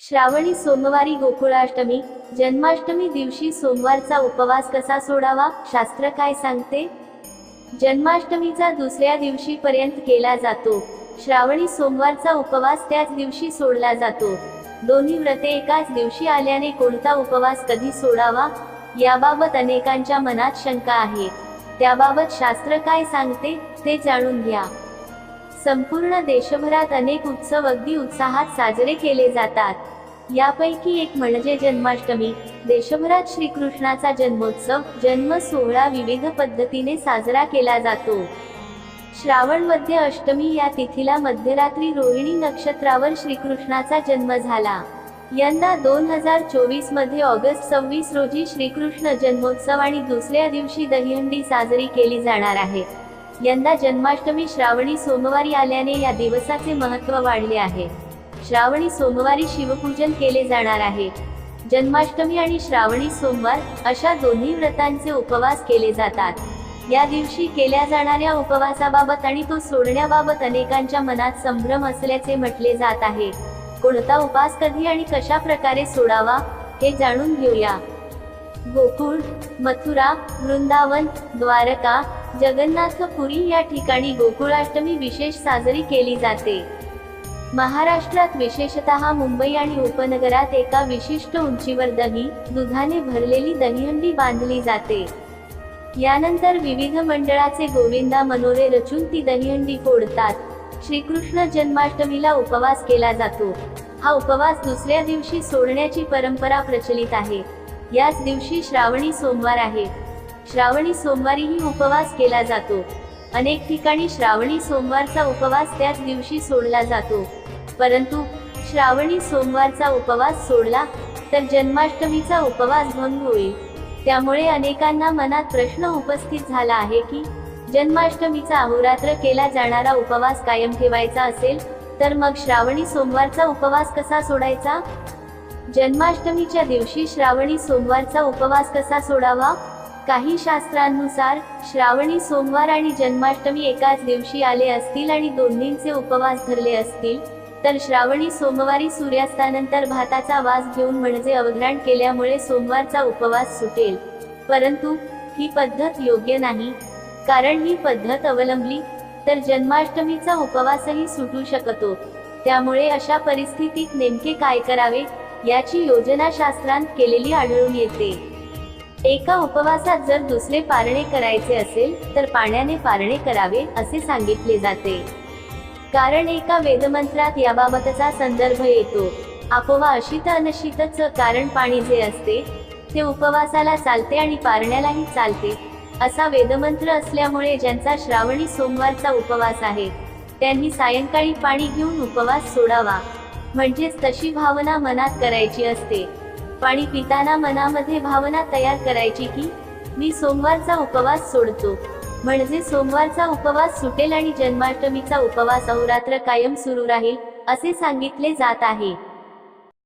श्रावणी सोमवारी गोकुळाष्टमी जन्माष्टमी दिवशी सोमवारचा उपवास कसा सोडावा शास्त्र काय सांगते? जन्माष्टमीचा दुसऱ्या दिवशी पर्यंत केला जातो. श्रावणी सोमवारचा उपवास त्याच दिवशी सोडला जातो. दोन्ही व्रते एकाच दिवशी आल्याने कोणता उपवास कधी सोडावा याबाबत अनेकांच्या मनात शंका आहे. त्याबाबत शास्त्र काय सांगते ते जाणून घ्या. संपूर्ण देशभरात अनेक उत्सव अगदी उत्साहात साजरे केले जातात. यापैकी एक म्हणजे जन्माष्टमी. देशभरात श्रीकृष्णाचा जन्मोत्सव जन्म सोहळा विविध पद्धतीने साजरा केला जातो. श्रावण मध्य अष्टमी या तिथीला मध्यरात्री रोहिणी नक्षत्रावर श्रीकृष्णाचा जन्म झाला. यंदा दोन हजार चोवीसमध्ये ऑगस्ट सव्वीस रोजी श्रीकृष्ण जन्मोत्सव आणि दुसऱ्या दिवशी दहीहंडी साजरी केली जाणार आहे. यंदा जन्माष्टमी श्रावणी सोमवारी आल्याने या दिवसाचे महत्त्व वाढले आहे. श्रावणी सोमवारी शिवपूजन केले जाणार आहे. जन्माष्टमी आणि श्रावणी सोमवार अशा दोन्ही व्रतांचे उपवास केले जातात. या दिवशी केल्या जाणाऱ्या उपवासाबाबत आणि तो सोडण्याबाबत अनेकांच्या मनात संभ्रम असल्याचे म्हटले जात आहे. कोणता उपास कधी आणि कशा प्रकारे सोडावा हे जाणून घेऊया. गोकुळ मथुरा वृंदावन द्वारका जगन्नाथपुरी या ठिकाणी गोकुळाष्टमी विशेष साजरी केली जाते. महाराष्ट्रात विशेषतः मुंबई आणि उपनगरात एका विशिष्ट उंचीवर दही दुधाने भरलेली दहीहंडी बांधली जाते. यानंतर विविध मंडळाचे गोविंदा मनोरे रचून ती दहीहंडी फोडतात. श्रीकृष्ण जन्माष्टमीला उपवास केला जातो. हा उपवास दुसऱ्या दिवशी सोडण्याची परंपरा प्रचलित आहे. याच दिवशी श्रावणी सोमवार आहे. श्रावणी सोमवारीही उपवास केला जातो. अनेक ठिकाणी श्रावणी सोमवारचा उपवास त्याच दिवशी सोडला जातो. परंतु श्रावणी सोमवारचा उपवास सोडला तर जन्माष्टमीचा उपवास भंग होईल. त्यामुळे अनेकांना मनात प्रश्न उपस्थित झाला आहे की जन्माष्टमीचा अहोरात्र केला जाणारा उपवास कायम ठेवायचा असेल तर मग श्रावणी सोमवारचा उपवास कसा सोडायचा? जन्माष्टमीच्या दिवशी श्रावणी सोमवारचा उपवास कसा सोडावा? काही शास्त्रांनुसार श्रावणी सोमवार आणि जन्माष्टमी एकाच दिवशी आले असतील आणि दोन्हींचे उपवास धरले असतील तर श्रावणी सोमवारी सूर्यास्तानंतर भाताचा वास घेऊन म्हणजे अवघ्राण केल्यामुळे सोमवारचा उपवास सुटेल. परंतु ही पद्धत योग्य नाही. कारण ही पद्धत अवलंबली तर जन्माष्टमीचा उपवासही सुटू शकतो. त्यामुळे अशा परिस्थितीत नेमके काय करावे? याची योजना शास्त्रांत केलेली आढळून येते. एका उपवासात जर दुसरे पारणे करायचे असेल तर पाण्याने पारणे करावे असे सांगितले जाते. कारण एका वेदमंत्रात याबाबतचा संदर्भ येतो. आपोवा अशित अनशितच कारण पाणी जे असते ते उपवासाला चालते आणि पारण्यालाही चालते असा वेदमंत्र असल्यामुळे ज्यांचा श्रावणी सोमवारचा उपवास आहे त्यांनी सायंकाळी पाणी घेऊन उपवास सोडावा. म्हणजेच तशी भावना मनात करायची असते. पाणी पिताना मनामध्ये भावना तयार करायची की मी सोमवारचा उपवास सोडतो. म्हणजे सोमवारचा उपवास सुटेल आणि जन्माष्टमीचा उपवास अहोरात्र कायम सुरू राहील असे सांगितले जात आहे.